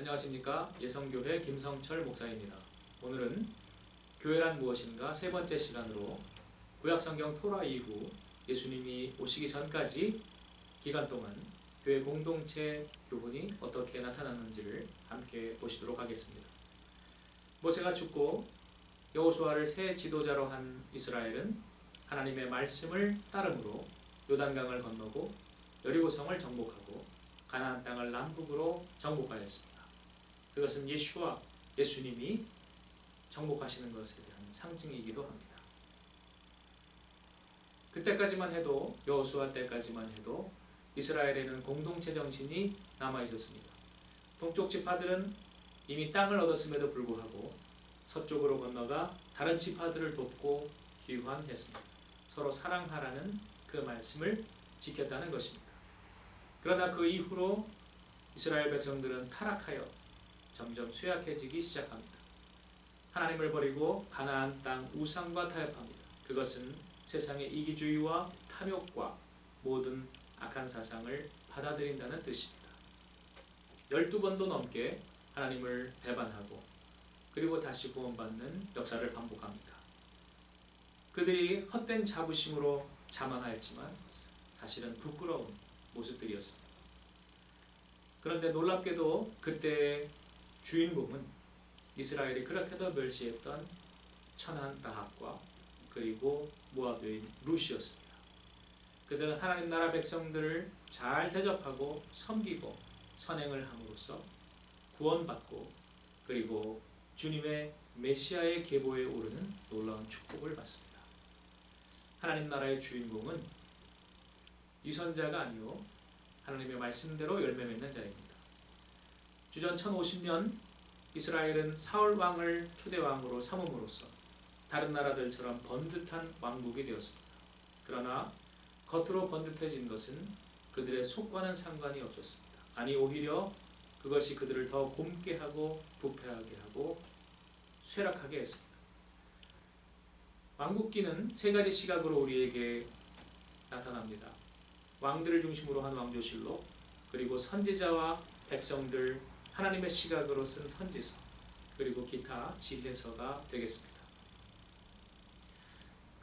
안녕하십니까 예성교회 김성철 목사입니다. 오늘은 교회란 무엇인가 세 번째 시간으로 구약성경 토라 이후 예수님이 오시기 전까지 기간 동안 교회 공동체 교훈이 어떻게 나타났는지를 함께 보시도록 하겠습니다. 모세가 죽고 여호수아를 새 지도자로 한 이스라엘은 하나님의 말씀을 따름으로 요단강을 건너고 여리고성을 정복하고 가나안 땅을 남북으로 정복하였습니다. 그것은 예수와 예수님이 정복하시는 것에 대한 상징이기도 합니다. 그때까지만 해도 여호수아 때까지만 해도 이스라엘에는 공동체 정신이 남아 있었습니다. 동쪽 지파들은 이미 땅을 얻었음에도 불구하고 서쪽으로 건너가 다른 지파들을 돕고 귀환했습니다. 서로 사랑하라는 그 말씀을 지켰다는 것입니다. 그러나 그 이후로 이스라엘 백성들은 타락하여 점점 쇠약해지기 시작합니다. 하나님을 버리고 가나안 땅 우상과 타협합니다. 그것은 세상의 이기주의와 탐욕과 모든 악한 사상을 받아들인다는 뜻입니다. 12번도 넘게 하나님을 배반하고 그리고 다시 구원받는 역사를 반복합니다. 그들이 헛된 자부심으로 자만하였지만 사실은 부끄러운 모습들이었습니다. 그런데 놀랍게도 그때 주인공은 이스라엘이 그렇게도 멸시했던 천한 라합과 그리고 모압 여인 루시였습니다. 그들은 하나님 나라 백성들을 잘 대접하고 섬기고 선행을 함으로써 구원받고 그리고 주님의 메시아의 계보에 오르는 놀라운 축복을 받습니다. 하나님 나라의 주인공은 유선자가 아니요 하나님의 말씀대로 열매 맺는 자입니다. 주전 1050년 이스라엘은 사울 왕을 초대 왕으로 삼음으로써 다른 나라들처럼 번듯한 왕국이 되었습니다. 그러나 겉으로 번듯해진 것은 그들의 속과는 상관이 없었습니다. 아니 오히려 그것이 그들을 더 곰게 하고 부패하게 하고 쇠락하게 했습니다. 왕국기는 세 가지 시각으로 우리에게 나타납니다. 왕들을 중심으로 한 왕조실록, 그리고 선지자와 백성들 하나님의 시각으로 쓴 선지서 그리고 기타 지혜서가 되겠습니다.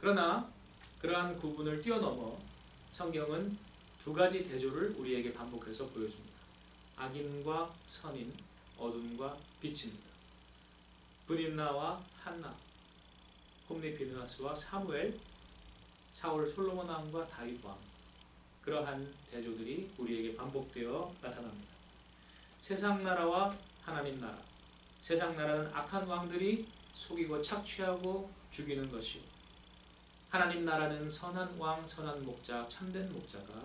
그러나 그러한 구분을 뛰어넘어 성경은 두 가지 대조를 우리에게 반복해서 보여줍니다. 악인과 선인, 어둠과 빛입니다. 브림나와 한나, 홈리 비누아스와 사무엘, 사울 솔로몬 왕과 다윗 왕 그러한 대조들이 우리에게 반복되어 나타납니다. 세상 나라와 하나님 나라. 세상 나라는 악한 왕들이 속이고 착취하고 죽이는 것이요. 하나님 나라는 선한 왕, 선한 목자, 참된 목자가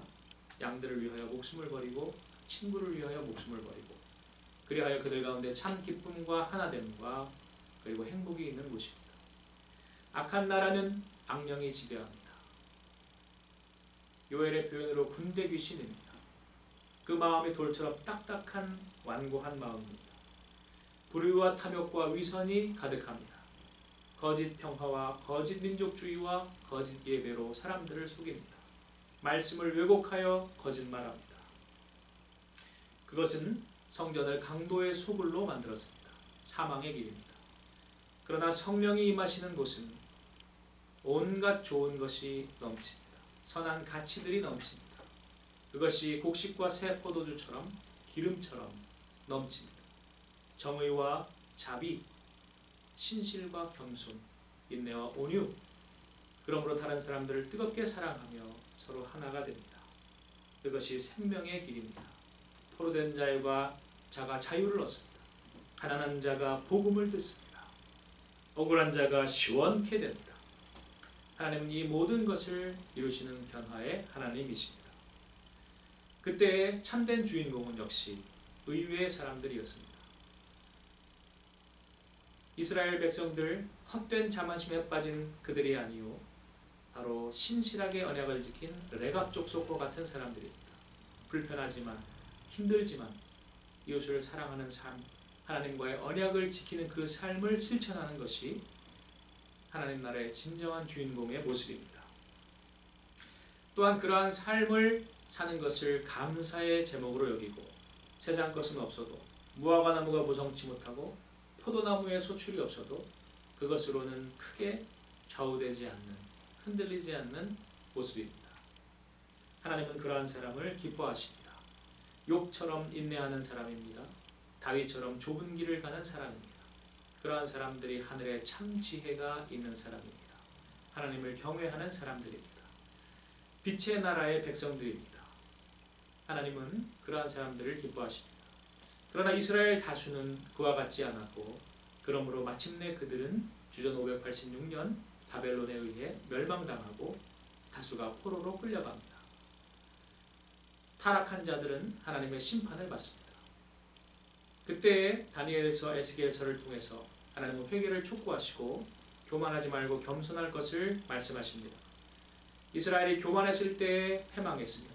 양들을 위하여 목숨을 버리고 친구를 위하여 목숨을 버리고 그리하여 그들 가운데 참 기쁨과 하나됨과 그리고 행복이 있는 곳입니다. 악한 나라는 악령이 지배합니다. 요엘의 표현으로 군대 귀신입니다. 그 마음이 돌처럼 딱딱한 완고한 마음입니다. 불의와 탐욕과 위선이 가득합니다. 거짓 평화와 거짓 민족주의와 거짓 예배로 사람들을 속입니다. 말씀을 왜곡하여 거짓말합니다. 그것은 성전을 강도의 소굴로 만들었습니다. 사망의 길입니다. 그러나 성령이 임하시는 곳은 온갖 좋은 것이 넘칩니다. 선한 가치들이 넘칩니다. 그것이 곡식과 새 포도주처럼 기름처럼 넘칩니다. 정의와 자비, 신실과 겸손, 인내와 온유, 그러므로 다른 사람들을 뜨겁게 사랑하며 서로 하나가 됩니다. 그것이 생명의 길입니다. 포로된 자와 자가 자유를 얻습니다. 가난한 자가 복음을 듣습니다. 억울한 자가 시원케 됩니다. 하나님은 이 모든 것을 이루시는 변화의 하나님이십니다. 그때 참된 주인공은 역시 의외의 사람들이었습니다. 이스라엘 백성들 헛된 자만심에 빠진 그들이 아니요 바로 신실하게 언약을 지킨 레갑 족속과 같은 사람들입니다. 불편하지만 힘들지만 이웃을 사랑하는 삶, 하나님과의 언약을 지키는 그 삶을 실천하는 것이 하나님 나라의 진정한 주인공의 모습입니다. 또한 그러한 삶을 사는 것을 감사의 제목으로 여기고 세상 것은 없어도 무화과 나무가 무성치 못하고 포도나무에 소출이 없어도 그것으로는 크게 좌우되지 않는 흔들리지 않는 모습입니다. 하나님은 그러한 사람을 기뻐하십니다. 욕처럼 인내하는 사람입니다. 다윗처럼 좁은 길을 가는 사람입니다. 그러한 사람들이 하늘에 참 지혜가 있는 사람입니다. 하나님을 경외하는 사람들입니다. 빛의 나라의 백성들입니다. 하나님은 그러한 사람들을 기뻐하십니다. 그러나 이스라엘 다수는 그와 같지 않았고 그러므로 마침내 그들은 주전 586년 바벨론에 의해 멸망당하고 다수가 포로로 끌려갑니다. 타락한 자들은 하나님의 심판을 받습니다. 그때 다니엘서 에스겔서를 통해서 하나님은 회개를 촉구하시고 교만하지 말고 겸손할 것을 말씀하십니다. 이스라엘이 교만했을 때에 패망했으며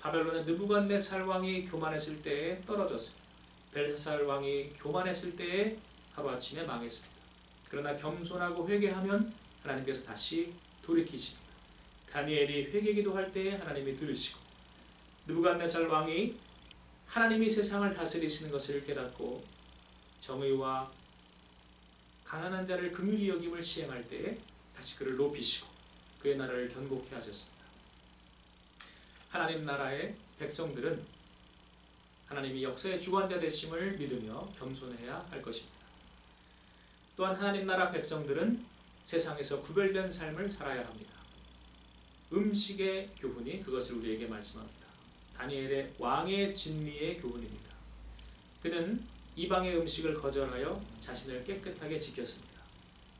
바벨론의 느부갓네살 왕이 교만했을 때에 떨어졌으며 벨사살 왕이 교만했을 때에 하루아침에 망했습니다. 그러나 겸손하고 회개하면 하나님께서 다시 돌이키십니다. 다니엘이 회개기도 할 때에 하나님이 들으시고 느부갓네살 왕이 하나님이 세상을 다스리시는 것을 깨닫고 정의와 가난한 자를 긍휼히 여김을 시행할 때에 다시 그를 높이시고 그의 나라를 견고케 하셨습니다. 하나님 나라의 백성들은 하나님이 역사의 주관자 되심을 믿으며 겸손해야 할 것입니다. 또한 하나님 나라 백성들은 세상에서 구별된 삶을 살아야 합니다. 음식의 교훈이 그것을 우리에게 말씀합니다. 다니엘의 왕의 진리의 교훈입니다. 그는 이방의 음식을 거절하여 자신을 깨끗하게 지켰습니다.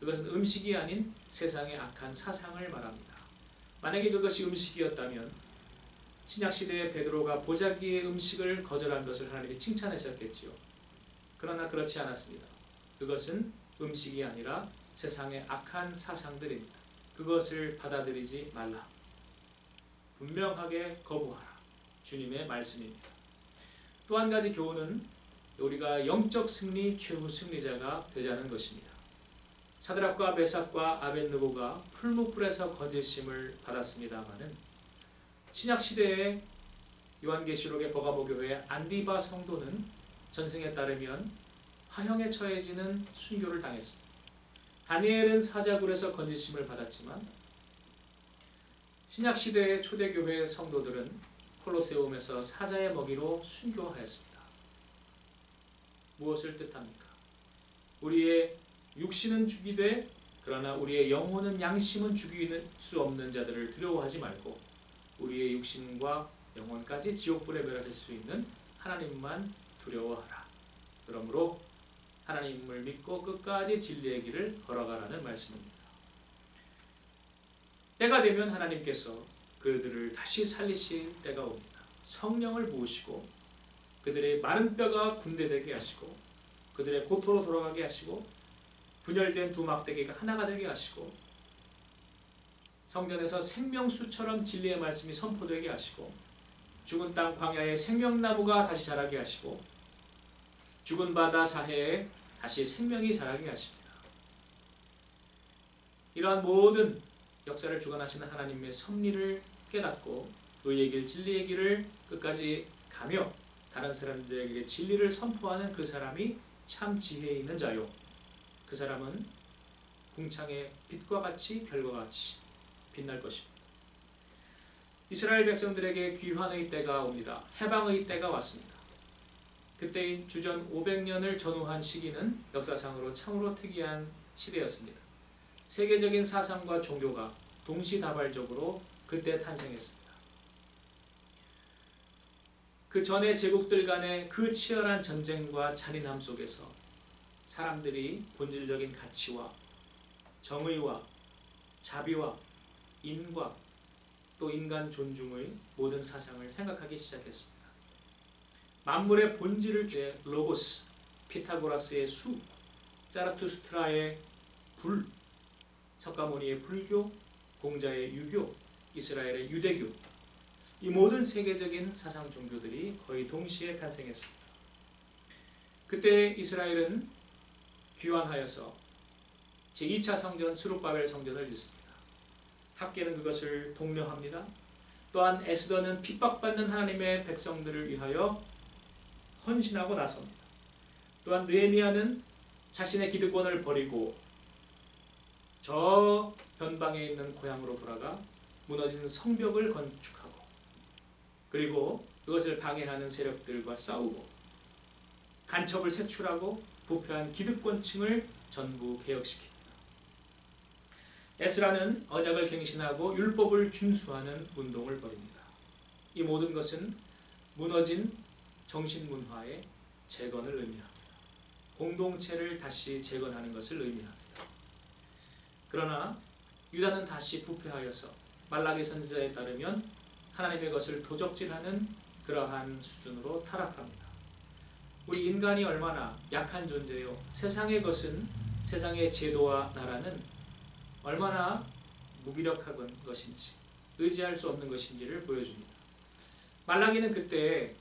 그것은 음식이 아닌 세상의 악한 사상을 말합니다. 만약에 그것이 음식이었다면 신약 시대의 베드로가 보자기의 음식을 거절한 것을 하나님이 칭찬하셨겠지요. 그러나 그렇지 않았습니다. 그것은 음식이 아니라 세상의 악한 사상들입니다. 그것을 받아들이지 말라. 분명하게 거부하라. 주님의 말씀입니다. 또 한 가지 교훈은 우리가 영적 승리 최후 승리자가 되자는 것입니다. 사드락과 메삭과 아벤느고가 풀무불에서 건지심을 받았습니다마는 신약 시대의 요한계시록의 버가모 교회 안디바 성도는 전승에 따르면 화형에 처해지는 순교를 당했습니다. 다니엘은 사자굴에서 건지심을 받았지만 신약 시대의 초대 교회 성도들은 콜로세움에서 사자의 먹이로 순교하였습니다. 무엇을 뜻합니까? 우리의 육신은 죽이되 그러나 우리의 영혼은 양심은 죽일 수 없는 자들을 두려워하지 말고 우리의 육신과 영혼까지 지옥불에 멸하실 수 있는 하나님만 두려워하라. 그러므로 하나님을 믿고 끝까지 진리의 길을 걸어가라는 말씀입니다. 때가 되면 하나님께서 그들을 다시 살리실 때가 옵니다. 성령을 부으시고 그들의 마른 뼈가 군대되게 하시고 그들의 고토로 돌아가게 하시고 분열된 두 막대기가 하나가 되게 하시고 성전에서 생명수처럼 진리의 말씀이 선포되게 하시고 죽은 땅 광야에 생명나무가 다시 자라게 하시고 죽은 바다 사해에 다시 생명이 자라게 하십니다. 이러한 모든 역사를 주관하시는 하나님의 섭리를 깨닫고 의의 길, 진리의 길을 끝까지 가며 다른 사람들에게 진리를 선포하는 그 사람이 참 지혜 있는 자요. 그 사람은 궁창의 빛과 같이 별과 같이 빛날 것입니다. 이스라엘 백성들에게 귀환의 때가 옵니다. 해방의 때가 왔습니다. 그때인 주전 500년을 전후한 시기는 역사상으로 참으로 특이한 시대였습니다. 세계적인 사상과 종교가 동시다발적으로 그때 탄생했습니다. 그 전에 제국들 간의 그 치열한 전쟁과 잔인함 속에서 사람들이 본질적인 가치와 정의와 자비와 인과 또 인간 존중의 모든 사상을 생각하기 시작했습니다. 만물의 본질을 주의 로고스, 피타고라스의 수, 자라투스트라의 불, 석가모니의 불교, 공자의 유교, 이스라엘의 유대교 이 모든 세계적인 사상 종교들이 거의 동시에 탄생했습니다. 그때 이스라엘은 귀환하여서 제2차 성전 스룹바벨 성전을 짓습니다. 학계는 그것을 독려합니다. 또한 에스더는 핍박받는 하나님의 백성들을 위하여 헌신하고 나섭니다. 또한 느헤미야는 자신의 기득권을 버리고 저 변방에 있는 고향으로 돌아가 무너진 성벽을 건축하고 그리고 그것을 방해하는 세력들과 싸우고 간첩을 색출하고 부패한 기득권층을 전부 개혁시킵니다. 에스라는 언약을 갱신하고 율법을 준수하는 운동을 벌입니다. 이 모든 것은 무너진 정신문화의 재건을 의미합니다. 공동체를 다시 재건하는 것을 의미합니다. 그러나 유다는 다시 부패하여서 말라기 선지자에 따르면 하나님의 것을 도적질하는 그러한 수준으로 타락합니다. 우리 인간이 얼마나 약한 존재요. 세상의 것은 세상의 제도와 나라는 얼마나 무기력한 것인지 의지할 수 없는 것인지를 보여줍니다. 말라기는 그때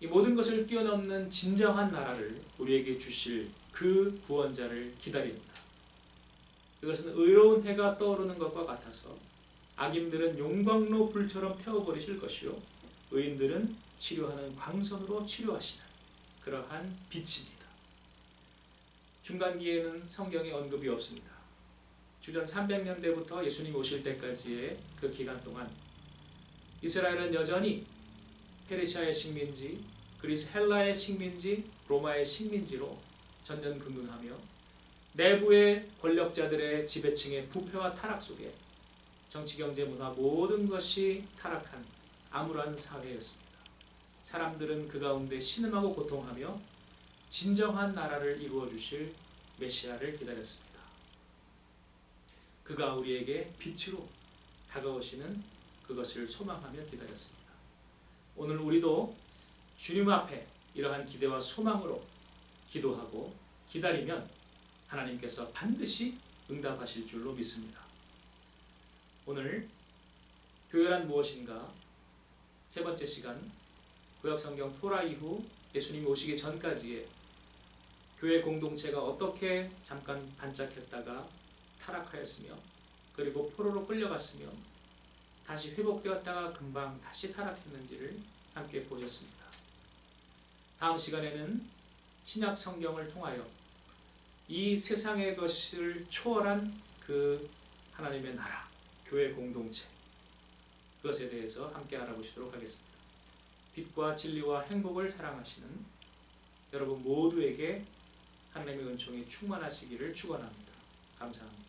이 모든 것을 뛰어넘는 진정한 나라를 우리에게 주실 그 구원자를 기다립니다. 그것은 의로운 해가 떠오르는 것과 같아서 악인들은 용광로 불처럼 태워버리실 것이요 의인들은 치료하는 광선으로 치료하시는 그러한 빛입니다. 중간기에는 성경에 언급이 없습니다. 주전 300년대부터 예수님 오실 때까지의 그 기간 동안 이스라엘은 여전히 페르시아의 식민지, 그리스 헬라의 식민지, 로마의 식민지로 전전긍긍하며 내부의 권력자들의 지배층의 부패와 타락 속에 정치, 경제, 문화 모든 것이 타락한 암울한 사회였습니다. 사람들은 그 가운데 신음하고 고통하며 진정한 나라를 이루어 주실 메시아를 기다렸습니다. 그가 우리에게 빛으로 다가오시는 그것을 소망하며 기다렸습니다. 오늘 우리도 주님 앞에 이러한 기대와 소망으로 기도하고 기다리면 하나님께서 반드시 응답하실 줄로 믿습니다. 오늘 교회란 무엇인가 세 번째 시간 구약성경 토라 이후 예수님이 오시기 전까지의 교회 공동체가 어떻게 잠깐 반짝했다가 타락하였으며 그리고 포로로 끌려갔으며 다시 회복되었다가 금방 다시 타락했는지를 함께 보셨습니다. 다음 시간에는 신약 성경을 통하여 이 세상의 것을 초월한 그 하나님의 나라, 교회 공동체 그것에 대해서 함께 알아보시도록 하겠습니다. 빛과 진리와 행복을 사랑하시는 여러분 모두에게 하나님의 은총이 충만하시기를 축원합니다. 감사합니다.